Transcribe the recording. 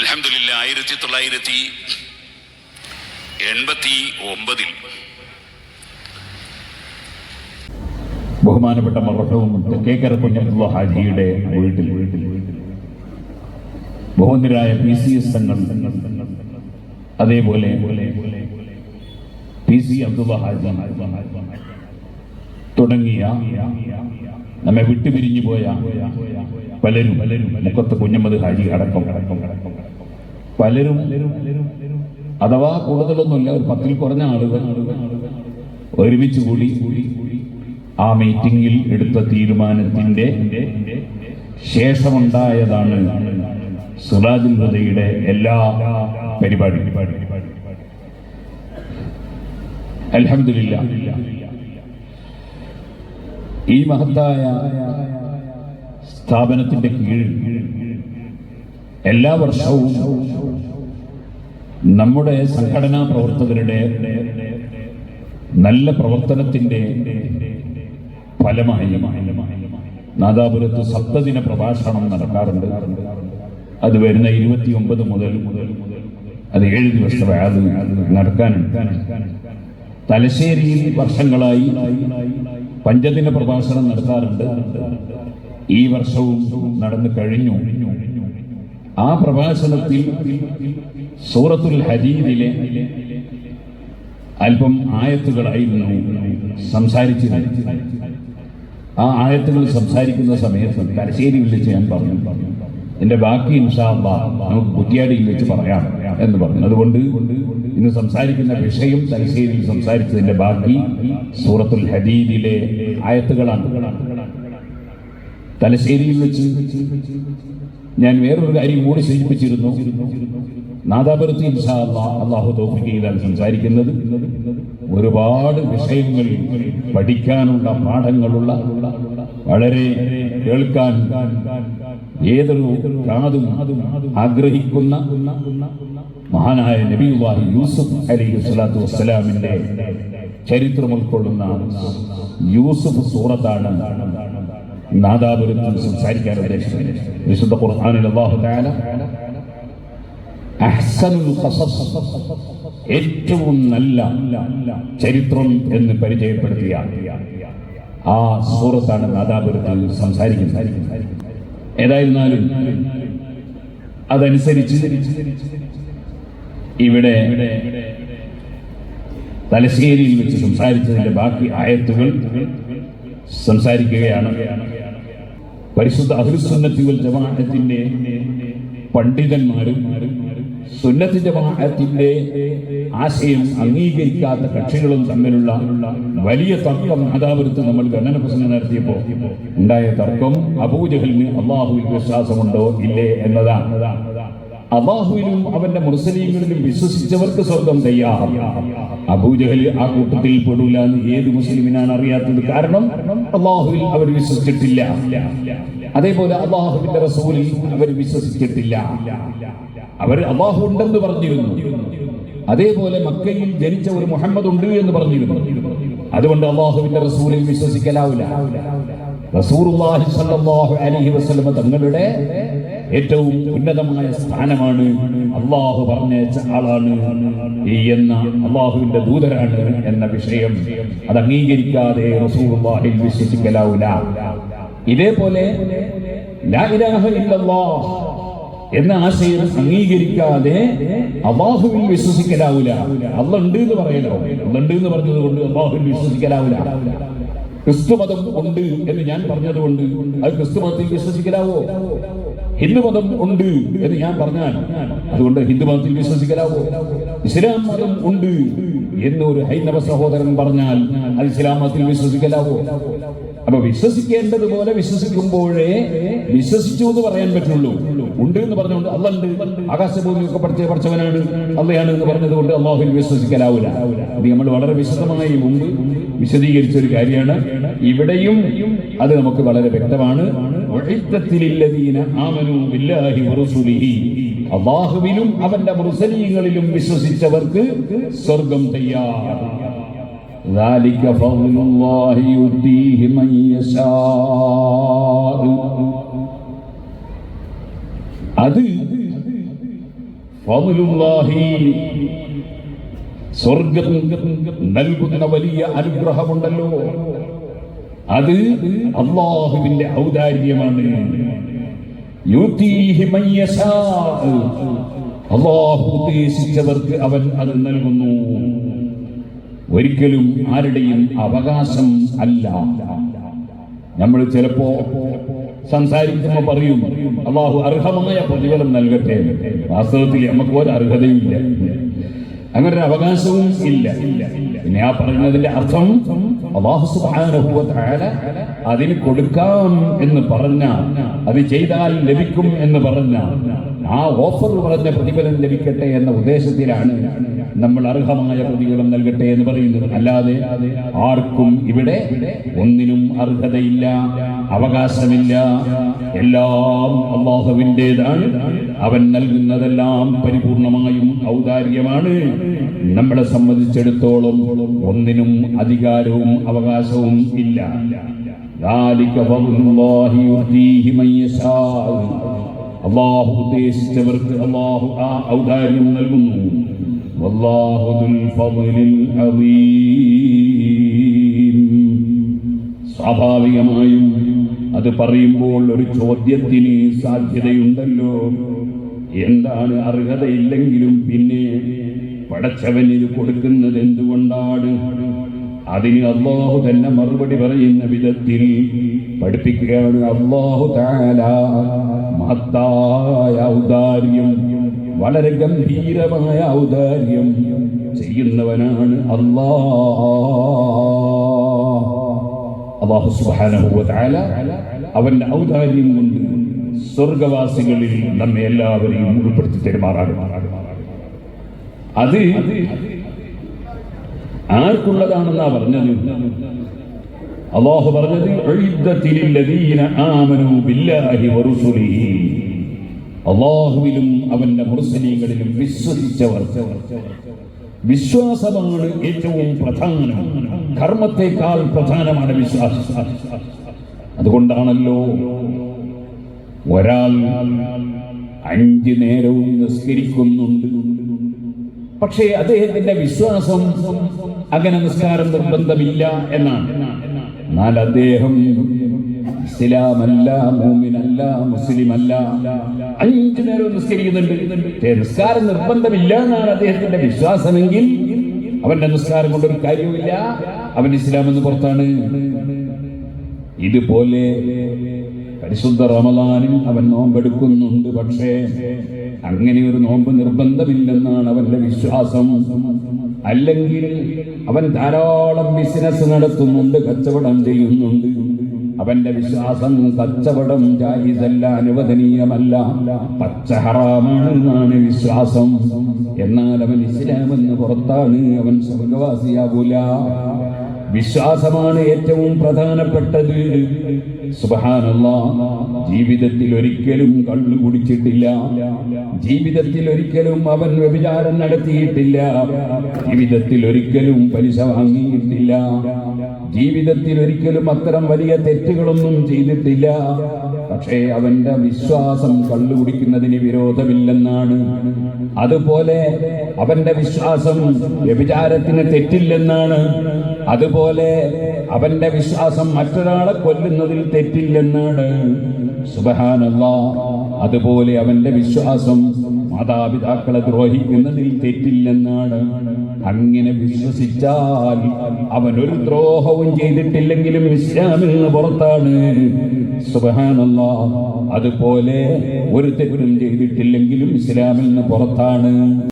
അലഹമില്ല ആയിരത്തി തൊള്ളായിരത്തി എൺപത്തി ഒമ്പതിൽ ബഹുമാനപ്പെട്ട മർഹവും തെക്കേക്കര കുഞ്ഞബ്ദുള്ള ഹാജിയുടെ വീട്ടിൽ. ബഹുമതിരായ പി സി എസ് സംഘം. അതേപോലെ പി സി അബ്ദുള്ള ഹാജി. തുടങ്ങിയ നമ്മെ വിട്ടുപിരിഞ്ഞു പോയ പലരും പലരും മുക്കത്ത് കുഞ്ഞമ്മദ് ഹാജി അടക്കം. പലരും അഥവാ കൂടുതലൊന്നുമില്ല ഒരു പത്തിൽ കുറഞ്ഞ ആളുകൾ ഒരുമിച്ച് കൂടി ആ മീറ്റിംഗിൽ എടുത്ത തീരുമാനത്തിന്റെ ശേഷമുണ്ടായതാണ് ഹുദയുടെ എല്ലാ പരിപാടി അൽഹംദുലില്ല. ഈ മഹത്തായ സ്ഥാപനത്തിന്റെ കീഴിൽ എല്ലാ വർഷവും നമ്മുടെ സംഘടനാ പ്രവർത്തകരുടെ നല്ല പ്രവർത്തനത്തിന്റെ ഫലമായി നാദാപുരത്ത് സപ്തദിന പ്രഭാഷണം നടക്കാറുണ്ട്. അത് വരുന്ന ഇരുപത്തി ഒമ്പത് മുതൽ അത് ഏഴ് ദിവസം നടക്കാനുണ്ട്. തലശ്ശേരിയിൽ വർഷങ്ങളായി പഞ്ചദിന പ്രഭാഷണം നടത്താറുണ്ട്. ഈ വർഷവും നടന്നു കഴിഞ്ഞു. ആ പ്രഭാഷണത്തിൽ സൂറത്തുൽ ഹരീദിലെ അല്പം ആയത്തുകളായിരുന്നു സംസാരിച്ചിരുന്നത്. ആ ആയത്തുകൾ സംസാരിക്കുന്ന സമയത്ത് തലശ്ശേരിയിൽ വെച്ച് ഞാൻ പറഞ്ഞു എന്റെ ബാക്കി ഇൻഷാബ നമുക്ക് കുറ്റിയാടിയിൽ വെച്ച് പറയാം എന്ന് പറഞ്ഞു. അതുകൊണ്ട് ഇന്ന് സംസാരിക്കുന്ന വിഷയം തലശ്ശേരിയിൽ സംസാരിച്ചതിന്റെ ബാക്കി സൂറത്തുൽ ഹദീദിലെ ആയത്തുകളാണ്. തലശ്ശേരിയിൽ വെച്ച് ഞാൻ വേറൊരു കാര്യം കൂടി സൂചിപ്പിച്ചിരുന്നു. നാദാപുരത്ത് അള്ളാഹു തോഫിക്ക് സംസാരിക്കുന്നത് ഒരുപാട് വിഷയങ്ങൾ പഠിക്കാനുള്ള പാഠങ്ങളുള്ള വളരെ കേൾക്കാൻ ഏതൊരു കാതും ആഗ്രഹിക്കുന്ന മഹാനായ നബിയുല്ലാഹി യൂസുഫ് അലി സ്വലാത്തു വസ്സലാമിന്റെ ചരിത്രം ഉൾക്കൊള്ളുന്ന യൂസുഫ് സൂറത്താണ് നാദാപുരത്തിൽ സംസാരിക്കാൻ ഉദ്ദേശിച്ചത്. വിശുദ്ധ ഖുർആനിൽ ഏറ്റവും നല്ല ചരിത്രം എന്ന് പരിചയപ്പെടുത്തിയ ആ സൂറത്താണ് നാദാപുരത്തിൽ സംസാരിക്കുന്നത്. ഏതായിരുന്നാലും അതനുസരിച്ച് ഇവിടെ തലശ്ശേരിയിൽ വെച്ച് സംസാരിച്ചതിന്റെ ബാക്കി ആയത്തുകൾ സംസാരിക്കുകയാണ്. പരിശുദ്ധ അഹ്ലുസുന്നത്തി വൽ ജമാഅത്തിന്റെ പണ്ഡിതന്മാരും സുന്നത്തിന്റെ ജമാഅത്തിന്റെ ആശയം അംഗീകരിക്കാത്ത കക്ഷികളും തമ്മിലുള്ള വലിയ തർക്കം നാദാപുരത്ത് നമ്മൾ ഗണന പ്രസംഗം നടത്തിയപ്പോ ഉണ്ടായ തർക്കം അബൂജഹലിന് അള്ളാഹുവിൽ വിശ്വാസമുണ്ടോ? ഇല്ലേ എന്നതാണ്. അള്ളാഹുവിലും അവന്റെ മുസ്ലിങ്ങളിലും വിശ്വസിച്ചവർക്ക് സ്വർഗം തയ്യാർ. അബൂജഹൽ ആ കൂട്ടത്തിൽ പെടൂല എന്ന് ഏത് മുസ്ലിമിനാണ് അറിയാത്തത്? കാരണം അള്ളാഹുവിൽ അവർ വിശ്വസിച്ചിട്ടില്ല. അതേപോലെ അള്ളാഹുവിന്റെ റസൂലിൽ അവർ വിശ്വസിച്ചിട്ടില്ല. അവർ അള്ളാഹു ഉണ്ടെന്ന് പറഞ്ഞിരുന്നു. അതേപോലെ മക്കയിൽ ജനിച്ച ഒരു മുഹമ്മദ് ഉണ്ട് എന്ന് പറഞ്ഞിരുന്നു. അതുകൊണ്ട് അള്ളാഹുവിന്റെ റസൂലിൽ വിശ്വസിക്കലാവില്ല. റസൂർ അലഹി വസല്ലമ തങ്ങളുടെ ഏറ്റവും ഉന്നതമായ സ്ഥാനമാണ് അള്ളാഹു പറഞ്ഞയച്ച ആളാണ് എന്ന അള്ളാഹുവിന്റെ ദൂതരാണ് എന്ന വിഷയം. അത് അംഗീകരിക്കാതെ റസൂലുള്ളാഹിൽ വിശ്വസിക്കലാവില്ല ഇതേപോലെ എന്ന ആശയം അംഗീകരിക്കാതെ അള്ളാഹുവിൽ വിശ്വസിക്കലാവില്ല അള്ളുണ്ട് എന്ന് പറയലോ? അള്ളുണ്ട് എന്ന് പറഞ്ഞത് കൊണ്ട് അള്ളാഹുവിൽ വിശ്വസിക്കലാവില്ല ക്രിസ്തുമതം ഉണ്ട് എന്ന് ഞാൻ പറഞ്ഞത് കൊണ്ട് അത് ക്രിസ്തുമതത്തിൽ വിശ്വസിക്കലാവോ? ഹിന്ദുമതം ഉണ്ട് എന്ന് ഞാൻ പറഞ്ഞാൽ അതുകൊണ്ട് ഹിന്ദുമതത്തിൽ വിശ്വസിക്കലാവോ. ഇസ്ലാം മതം ഉണ്ട് എന്ന് ഒരു ഹൈന്ദവ സഹോദരൻ പറഞ്ഞാൽ അത് ഇസ്ലാം മതത്തിൽ വിശ്വസിക്കലാവോ. അപ്പൊ വിശ്വസിക്കേണ്ടതുപോലെ വിശ്വസിക്കുമ്പോഴേ വിശ്വസിച്ചു എന്ന് പറയാൻ പറ്റുള്ളൂ. ഉണ്ട് എന്ന് പറഞ്ഞുകൊണ്ട് അല്ലുണ്ട് ആകാശഭൂമിയൊക്കെ പഠിച്ച പഠിച്ചവനാണ്. അല്ലയാണ് എന്ന് പറഞ്ഞതുകൊണ്ട് അള്ളാഹുവിൽ വിശ്വസിക്കലാവില്ല. ഇത് നമ്മൾ വളരെ വിശദമായി മുമ്പ് വിശദീകരിച്ച ഒരു കാര്യമാണ്. ഇവിടെയും അത് നമുക്ക് വളരെ വ്യക്തമാണ്. അള്ളാഹുവിലും അവന്റെ മുർസലീങ്ങളിലും വിശ്വസിച്ചവർക്ക് സ്വർഗം തയ്യാർ. അത് സ്വർഗം നൽകുന്ന വലിയ അനുഗ്രഹമുണ്ടല്ലോ. അത് അള്ളാഹുവിന്റെ ഔദാര്യമാണ്. അള്ളാഹു ഉദ്ദേശിച്ചവർക്ക് അവൻ അത് നൽകുന്നു. ഒരിക്കലും ആരുടെയും അവകാശം അല്ല. നമ്മൾ ചിലപ്പോ സംസാരിക്കുമ്പോൾ പറയും അള്ളാഹു അർഹമായ പ്രതിഫലം നൽകട്ടെ. വാസ്തവത്തിൽ നമുക്ക് ഒരു അർഹതയുമില്ല അങ്ങനെ ഒരു അവകാശവും ഇല്ല. പിന്നെ ആ പറയുന്നതിന്റെ അർത്ഥം അതിന് കൊടുക്കാം എന്ന് പറഞ്ഞ അത് ചെയ്താൽ ലഭിക്കും എന്ന് പറഞ്ഞ ആ ഓഫർ പറഞ്ഞ പ്രതിഫലം ലഭിക്കട്ടെ എന്ന ഉദ്ദേശത്തിലാണ് നമ്മൾ അർഹമായ പ്രതികളും നൽകട്ടെ എന്ന് പറയുന്നു അല്ലാതെ ആർക്കും ഇവിടെ ഒന്നിനും അർഹതയില്ല അവകാശമില്ല. എല്ലാം അള്ളാഹുവിന്റെതാണ്. അവൻ നൽകുന്നതെല്ലാം പരിപൂർണമായും ഔദാര്യമാണ്. നമ്മളെ സംബന്ധിച്ചിടത്തോളം ഒന്നിനും അധികാരവും അവകാശവും ഇല്ല. അള്ളാഹു ഉദ്ദേശിച്ചവർക്ക് അള്ളാഹു ആ ഔദാര്യം നൽകുന്നു. വല്ലാഹു ذو الفضل العظيم. സ്വാഭാവികമായും അത് പറയുമ്പോൾ ഒരു ചോദ്യത്തിന് സാധ്യതയുണ്ടല്ലോ. എന്താണ് അർഹതയില്ലെങ്കിലും പിന്നെ പടച്ചവന് കൊടുക്കുന്നത് എന്തുകൊണ്ടാണ്? അതിന് അള്ളാഹു തന്നെ മറുപടി പറയുന്ന വിധത്തിൽ പഠിപ്പിക്കുകയാണ് അള്ളാഹു താല മഹത്തായ ഔദാര്യം. വളരെ ഗംഭീരമായ ഔദാര്യം ചെയ്യുന്നവനാണ് അള്ളാഹ്. അള്ളാഹു തആല അവന്റെ ഔദാര്യം കൊണ്ട് സ്വർഗവാസികളിൽ നമ്മെ എല്ലാവരെയും ഉൾപ്പെടുത്തി തെരുമാറാകും അത് ആർക്കുള്ളതാണെന്നാ പറഞ്ഞത്? അള്ളാഹു പറഞ്ഞത്. അള്ളാഹുവിലും അവന്റെ മുസ്ലിങ്ങളിലും വിശ്വസിച്ചവർ. വിശ്വാസമാണ് ഏറ്റവും പ്രധാനം. കർമ്മത്തെക്കാൾ പ്രധാനമാണ് വിശ്വാസം. അതുകൊണ്ടാണല്ലോ ഒരാൾ അഞ്ച് നേരവും നിസ്കരിക്കുന്നുണ്ട്. പക്ഷേ അദ്ദേഹത്തിന്റെ വിശ്വാസം അങ്ങനെ നിസ്കാരം നിർബന്ധമില്ല എന്നാണ്. എന്നാൽ അദ്ദേഹം ഇസ്ലാമല്ല മൂമിനല്ല മുസ്ലിമല്ല അഞ്ചു നേരം നിസ്കരിക്കുന്നുണ്ട് നിസ്കാരം നിർബന്ധമില്ല എന്നാണ് അദ്ദേഹത്തിന്റെ വിശ്വാസമെങ്കിൽ അവന്റെ നിസ്കാരം കൊണ്ടൊരു കാര്യവുമില്ല. അവൻ ഇസ്ലാം എന്ന് പുറത്താണ്. ഇതുപോലെ പരിശുദ്ധ റമലാനും അവൻ നോമ്പെടുക്കുന്നുണ്ട് പക്ഷേ അങ്ങനെ ഒരു നോമ്പ് നിർബന്ധമില്ലെന്നാണ് അവന്റെ വിശ്വാസം. അല്ലെങ്കിൽ അവൻ ധാരാളം ബിസിനസ് നടത്തുന്നുണ്ട് കച്ചവടം ചെയ്യുന്നുണ്ട്. അവന്റെ വിശ്വാസം കച്ചവടം ജായിസല്ല അനുവദനീയമല്ല. പച്ച ഹറാമാണെന്നാണ് വിശ്വാസം. എന്നാൽ അവൻ ഇസ്ലാമെന്ന് പുറത്താണ് അവൻ സ്വർഗവാസിയാകൂല. വിശ്വാസമാണ് ഏറ്റവും പ്രധാനപ്പെട്ടത്. സുബഹാനല്ലാ ജീവിതത്തിൽ ഒരിക്കലും കള്ളു കുടിച്ചിട്ടില്ല. ജീവിതത്തിൽ ഒരിക്കലും അവൻ വ്യഭിചാരം നടത്തിയിട്ടില്ല. ജീവിതത്തിൽ ഒരിക്കലും പലിശ വാങ്ങിയിട്ടില്ല. ജീവിതത്തിൽ ഒരിക്കലും അത്തരം വലിയ തെറ്റുകളൊന്നും ചെയ്തിട്ടില്ല. പക്ഷേ അവന്റെ വിശ്വാസം കള്ളുകുടിക്കുന്നതിന് വിരോധമില്ലെന്നാണ്. അതുപോലെ അവന്റെ വിശ്വാസം വ്യഭിചാരത്തിന് തെറ്റില്ലെന്നാണ്. അതുപോലെ അവന്റെ വിശ്വാസം മറ്റൊരാളെ കൊല്ലുന്നതിൽ തെറ്റില്ലെന്നാണ്. സുബഹാനല്ല അതുപോലെ അവന്റെ വിശ്വാസം മാതാപിതാക്കളെ ദ്രോഹിക്കുന്നതിൽ തെറ്റില്ലെന്നാണ്. അങ്ങനെ വിശ്വസിച്ചാൽ അവൻ ഒരു ദ്രോഹവും ചെയ്തിട്ടില്ലെങ്കിലും ഇസ്ലാമിൽ നിന്ന് പുറത്താണ്. സുബഹാനല്ല അതുപോലെ ഒരു തെറ്റും ചെയ്തിട്ടില്ലെങ്കിലും ഇസ്ലാമിൽ നിന്ന് പുറത്താണ്.